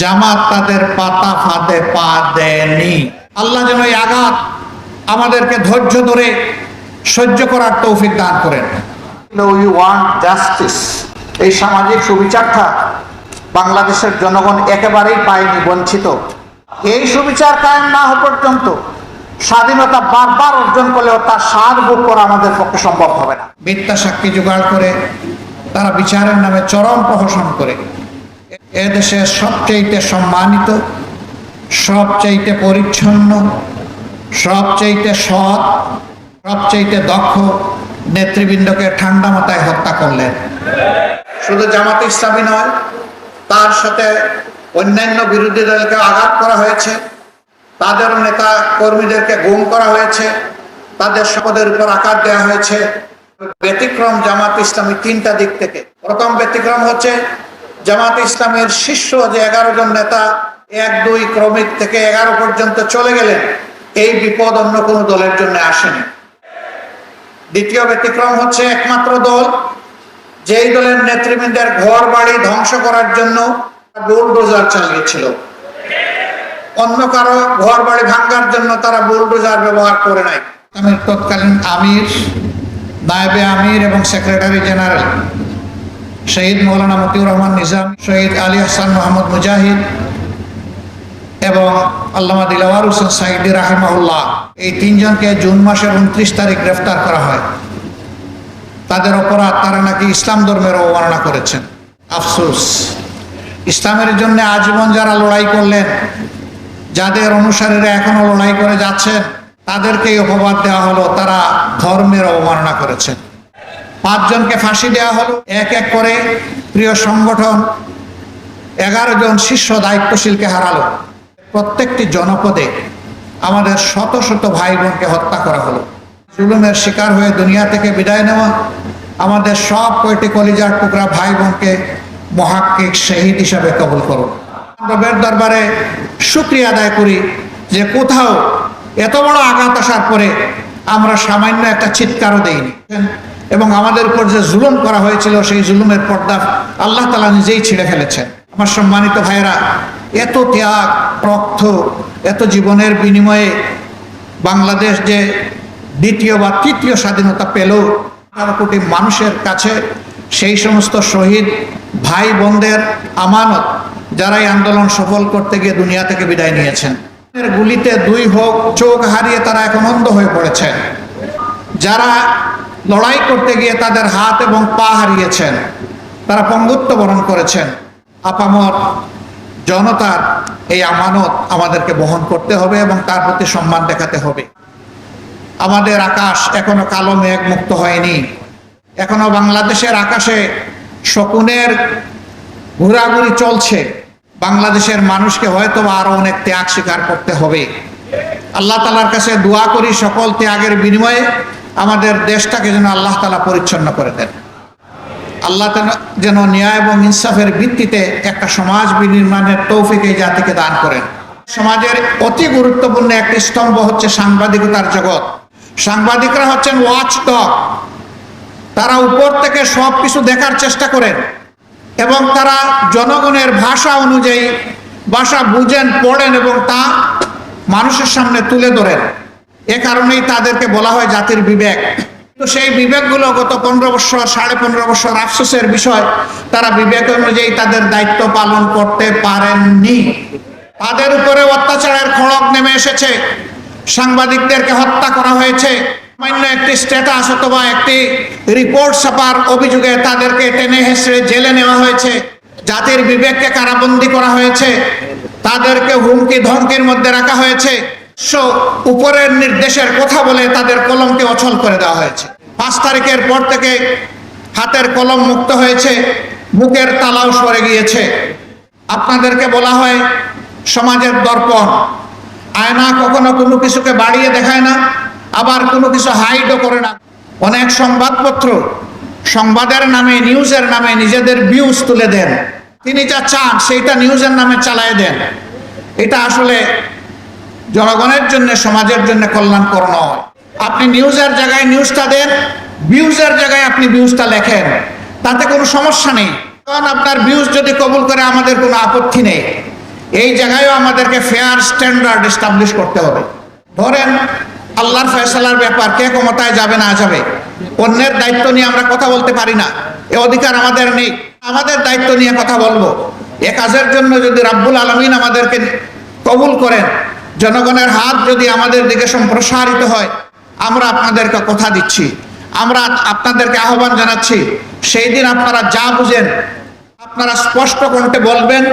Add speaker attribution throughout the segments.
Speaker 1: জামাত তাদের পাতা ফাঁদে পা দেয়নি। আল্লাহ যেন এই আঘাত আমাদেরকে ধৈর্য ধরে সহ্য করার তৌফিক দান করেন।
Speaker 2: ওয়ান্ট জাস্টিস এই সামাজিক সুবিচারটা বাংলাদেশের জনগণ একেবারেই পায়নি বঞ্চিত। এই সুবিচার কায়েম না হওয়া পর্যন্ত স্বাধীনতা বারবার অর্জন করলেও তার স্বাদ ভোগ করা আমাদের পক্ষে সম্ভব হবে না।
Speaker 1: মিথ্যা সাক্ষী জোগাড় করে তারা বিচারের নামে চরম প্রহসন করে। এদেশের সবচাইতে সম্মানিত সবচেয়েতে পরিচ্ছন্ন সবচেয়েতে সৎ, সবচাইতে দক্ষ নেতৃবৃন্দকে ঠান্ডা মাথায় হত্যা করলেন। শুধু জামাত ইসলামী নয়, তার সাথে অন্যান্য বিরোধী দলকে আঘাত করা হয়েছে, তাদের নেতা কর্মীদেরকে গুম করা হয়েছে, তাদের শপথের উপর আঘাত দেওয়া হয়েছে। ব্যতিক্রম জামাত ইসলামী তিনটা দিক থেকে। প্রথম ব্যতিক্রম হচ্ছে জামাত ইসলামের শীর্ষ যে এগারো জন নেতা এক, দুই, ক্রমিক থেকে এগারো পর্যন্ত চলে গেলেন, এই বিপদ অন্য কোনো দলের জন্য আসেনি। দ্বিতীয় ব্যতিক্রম হচ্ছে একমাত্র দল, যেই দলের নেতৃবৃন্দের ঘর বাড়ি ধ্বংস করার জন্য বুলডোজার চালিয়েছিল। অন্য কারও ঘর বাড়ি ভাঙ্গার জন্য তারা বুলডোজার ব্যবহার করে নাই। আমির তৎকালীন আমির নায়েবে আমির এবং সেক্রেটারি জেনারেল। শহীদ মৌলানা মতিউর রহমান নিজাম, শহীদ আলী হাসান মোহাম্মদ মুজাহিদ এবং আল্লামা দিলাওয়ার হোসেন সাইদি রাহেমাউল্লাহ এই তিনজনকে জুন মাসের উনত্রিশ তারিখ গ্রেফতার করা হয়। তাদের অপরাধ তারা নাকি ইসলাম ধর্মের অবমাননা করেছেন। আফসোস। ইসলামের জন্য আজীবন যারা লড়াই করলেন, যাদের অনুসারীরা এখনও লড়াই করে যাচ্ছেন, তাদেরকেই অপবাদ দেওয়া হলো, তারা ধর্মের অবমাননা করেছেন। পাঁচজনকে ফাঁসি দেওয়া হলো, এক এক করে প্রিয় সংগঠন এগারো জন শীর্ষ দায়িত্বশীলকে হারালো। প্রত্যেকটি জনপদে আমাদের শত শত ভাই বোনকে হত্যা করা হলো। জুলুমের শিকার হয়ে দুনিয়া থেকে বিদায় নেওয়া আমাদের সব কয়টি কলিজার টুকরা ভাই বোনকে মহাক্কিক শহীদ হিসাবে কবুল করুন। রবের দরবারে শুক্রিয়া আদায় করি যে কোথাও এত বড় আঘাত আসার পরে আমরা সামান্য একটা চিৎকারও দেইনি। এবং আমাদের উপর যে জুলুম করা হয়েছিল, সেই জুলুমের পর্দা আল্লাহ তালা নিজেই ছিঁড়ে ফেলেছেন। আমার সম্মানিত ভাইয়েরা, এত ত্যাগ, রক্ত, এত জীবনের বিনিময়ে বাংলাদেশ যে দ্বিতীয় বা তৃতীয় স্বাধীনতা পেল আঠারো কোটি মানুষের কাছে সেই সমস্ত শহীদ ভাই বোনদের আমানত যারা এই আন্দোলন সফল করতে গিয়ে দুনিয়া থেকে বিদায় নিয়েছেন। গুলিতে দুই হোক, চোখ হারিয়ে তারা এখন অন্ধ হয়ে পড়েছেন। যারা লড়াই করতে গিয়ে তাদের হাত এবং পা হারিয়েছেন। তারা পঙ্গুত্ব বরণ করেছেন। আপামর জনতার এই আমানত আমাদেরকে বহন করতে হবে এবং তার প্রতি সম্মান দেখাতে হবে। আমাদের আকাশ এখনও কালো মেঘ মুক্ত হয়নি। এখনও বাংলাদেশের আকাশে শকুনের ঘোরাঘুরি চলছে। বাংলাদেশের মানুষকে হয়তো আরও অনেক ত্যাগ স্বীকার করতে হবে। আল্লাহ তালার কাছে দোয়া করি সকল ত্যাগের বিনিময়ে আমাদের দেশটাকে যেন আল্লাহ তালা পরিচ্ছন্ন করে দেন। আল্লাহ তাআলা যেন ন্যায় এবং ইনসাফের ভিত্তিতে একটা সমাজ বিনির্মাণের তৌফিক এই জাতিকে দান করেন। সমাজের অতি গুরুত্বপূর্ণ একটি স্তম্ভ হচ্ছে সাংবাদিকতার জগৎ। সাংবাদিকরা হচ্ছেন ওয়াচ ডগ তারা উপর থেকে সব কিছু দেখার চেষ্টা করেন এবং তারা জনগণের ভাষা অনুযায়ী ভাষা বুঝেন, পড়েন এবং তা মানুষের সামনে তুলে ধরেন। এ কারণেই তাদেরকে বলা হয় জাতির বিবেক। তো সেই বিবেকগুলো গত পনেরো বছর, সাড়ে পনেরো বছর আফসোসের বিষয়, তারা বিবেক অনুযায়ী তাদের দায়িত্ব পালন করতে পারেননি। তাদের উপরে অত্যাচারের খড়ক নেমে এসেছে। সাংবাদিকদেরকে হত্যা করা হয়েছে। সামান্য একটি স্ট্যাটাস অথবা একটি রিপোর্ট ছাপার অভিযোগে তাদেরকে টেনে হেসড়ে জেলে নেওয়া হয়েছে। জাতির বিবেককে কারাবন্দি করা হয়েছে। তাদেরকে হুমকি ধমকির মধ্যে রাখা হয়েছে। উপরের নির্দেশের কথা বলে তাদের কলমকে অচল করে দেওয়া হয়েছে। পাঁচ তারিখের পর থেকে হাতের কলম মুক্ত হয়েছে, বুকের তালাও সরে গিয়েছে। আপনাদেরকে বলা হয় সমাজের দর্পণ। আয়না কখনো কোনো কিছুকে বাড়িয়ে দেখায় না, আবার কোনো কিছু হাইডও করে না। অনেক সংবাদপত্র সংবাদের নামে, নিউজের নামে নিজেদের ভিউজ তুলে দেন। তিনি যা চান, সেইটা নিউজের নামে চালায় দেন। এটা আসলে জনগণের জন্য, সমাজের জন্য কল্যাণকর নয়। আপনি নিউজের জায়গায় নিউজটা দেন ভিউজের জায়গায় আপনি ভিউজটা লেখেন। তাতে কোনো সমস্যা নেই। কারণ আপনার ভিউজ যদি কবুল করে, আমাদের কোনো আপত্তি নেই। এই জায়গায়ও আমাদেরকে ফেয়ার স্ট্যান্ডার্ড এস্টাবলিশ করতে হবে। ধরেন, আল্লাহর ফয়সালার ব্যাপার, কে ক্ষমতায় যাবে, না যাবে? অন্যের দায়িত্ব নিয়ে আমরা কথা বলতে পারি না। এ অধিকার আমাদের নেই। আমাদের দায়িত্ব নিয়ে কথা বলব। এ কাজের জন্য যদি রাব্বুল আলমিন আমাদেরকে কবুল করেন জনগণের হাত যদি আমাদের দিকে সম্প্রসারিত হয়, আমরা আপনাদেরকে কথা দিচ্ছি। আমরা আপনাদেরকে আহ্বান জানাচ্ছি, সেই দিন আপনারা যা বুঝেন, আপনারা স্পষ্ট কণ্ঠে বলবেন,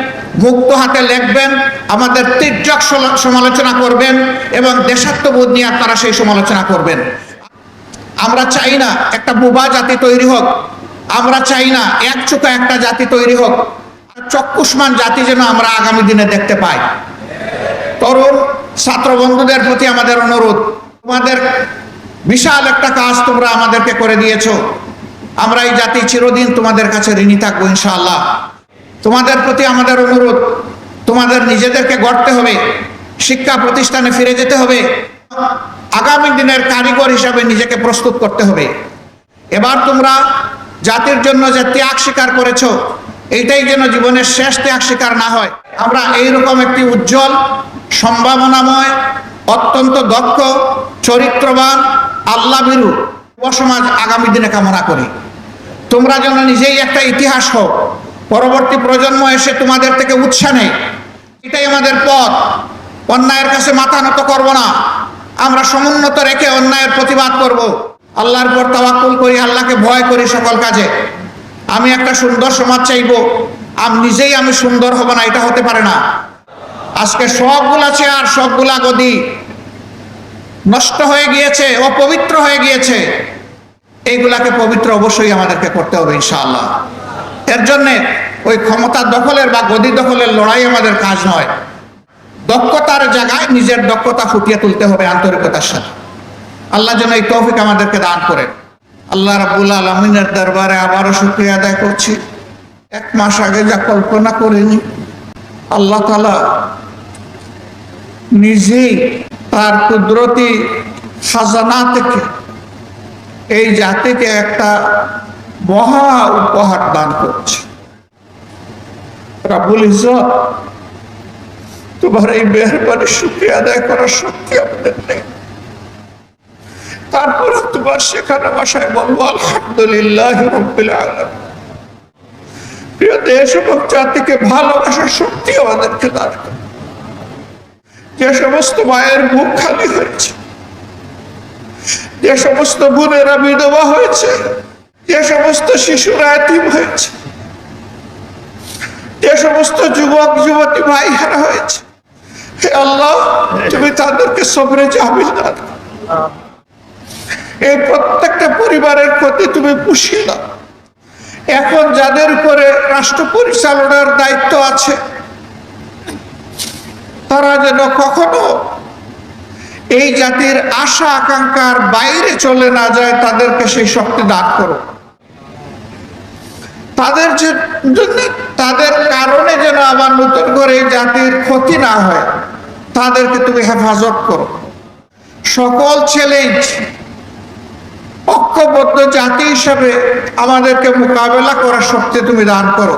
Speaker 1: মুক্ত হাতে লিখবেন, আমাদের তীর্যক সমালোচনা করবেন এবং দেশাত্মবোধ নিয়ে আপনারা সেই সমালোচনা করবেন। আমরা চাই না একটা বোবা জাতি তৈরি হোক, আমরা চাই না এক চোখা একটা জাতি তৈরি হোক চক্ষুষ্মান জাতি যেন আমরা আগামী দিনে দেখতে পাই। তরুণ ছাত্র বন্ধুদের প্রতি আমাদের অনুরোধ। তোমাদের বিশাল একটা কাজ তোমরা আমাদেরকে করে দিয়েছ। আমরা এই জাতি চিরদিন তোমাদের কাছে ঋণী থাকব ইনশাআল্লাহ। তোমাদের প্রতি আমাদের অনুরোধ, তোমাদের নিজেদেরকে গড়তে হবে, শিক্ষা প্রতিষ্ঠানে ফিরে যেতে হবে, আগামী দিনের কারিগর হিসাবে নিজেকে প্রস্তুত করতে হবে। এবার তোমরা জাতির জন্য যে ত্যাগ স্বীকার করেছ, এইটাই যেন জীবনের শেষ ত্যাগ স্বীকার না হয়। আমরা এইরকম একটি উজ্জ্বল সম্ভাবনাময়, অত্যন্ত দক্ষ, চরিত্রবান আল্লাহ বিরু সমাজ আগামী দিনে কামনা করি। তোমরা যেন নিজেই একটা ইতিহাস হোক, পরবর্তী প্রজন্ম এসে তোমাদের থেকে উৎসাহ নেই এটাই আমাদের পথ। অন্যায়ের কাছে মাথা নত করব না। আমরা সমুন্নত রেখে অন্যায়ের প্রতিবাদ করব। আল্লাহর পর তাওয়াক্কুল করি, আল্লাহকে ভয় করি সকল কাজে। আমি একটা সুন্দর সমাজ চাইব। আমি নিজেই আমি সুন্দর হব না, এটা হতে পারে না। আজকে সবগুলা চেয়ার সবগুলা গদি। নষ্ট হয়ে গিয়েছে, অপবিত্র হয়ে গিয়েছে। এইগুলাকে পবিত্র অবশ্যই আমাদেরকে করতে হবে ইনশাআল্লাহ। এর জন্যে ওই ক্ষমতা দখলের বা গদি দখলের লড়াই আমাদের কাজ নয়। দক্ষতার জায়গায় নিজের দক্ষতা ফুটিয়ে তুলতে হবে আন্তরিকতার সাথে। আল্লাহ যেন এই তৌফিক আমাদেরকে দান করেন। আল্লাহ রাবুল আলমিনের দরবারে আবারও শুক্রিয়া আদায় করছি। এক মাস আগে যা কল্পনা করিনি, আল্লাহ তালা নিজেই তার কুদরতি খাজানা থেকে এই জাতিকে একটা মহা উপহার দান করছে। রাবুল ইজত তোমার এই মেহরবানি শুক্রিয়া আদায় করার শক্তি আমাদের নেই। তারপর তোমার সেখানে বাসায় বলব, আলহামদুলিল্লাহ প্রিয় দেশ এবং জাতিকে ভালোবাসার শক্তি আমাদেরকে দান করো। যে সমস্ত মায়ের মুখ খালি হয়েছে, যে সমস্ত বোনেরা বিধবা হয়েছে, যে সমস্ত শিশুরা এতিম হয়েছে, যে সমস্ত যুবক, যুবতী ভাই হারা হয়েছে, হে আল্লাহ, তুমি তাদেরকে সবরে জামিল এই প্রত্যেকটা পরিবারের প্রতি তুমি দাও। এখন যাদের উপরে রাষ্ট্র পরিচালনার দায়িত্ব আছে তারা যেন কখনো এই জাতির আশা, আকাঙ্ক্ষার বাইরে চলে না যায়, তাদেরকে সেই শক্তি দান করো তাদের যে তাদের কারণে যেন আবার নতুন করে জাতির ক্ষতি না হয়, তাদেরকে তুমি হেফাজত করো। সকল চ্যালেঞ্জ ঐক্যবদ্ধ জাতি হিসাবে আমাদেরকে মোকাবেলা করার শক্তি তুমি দান করো।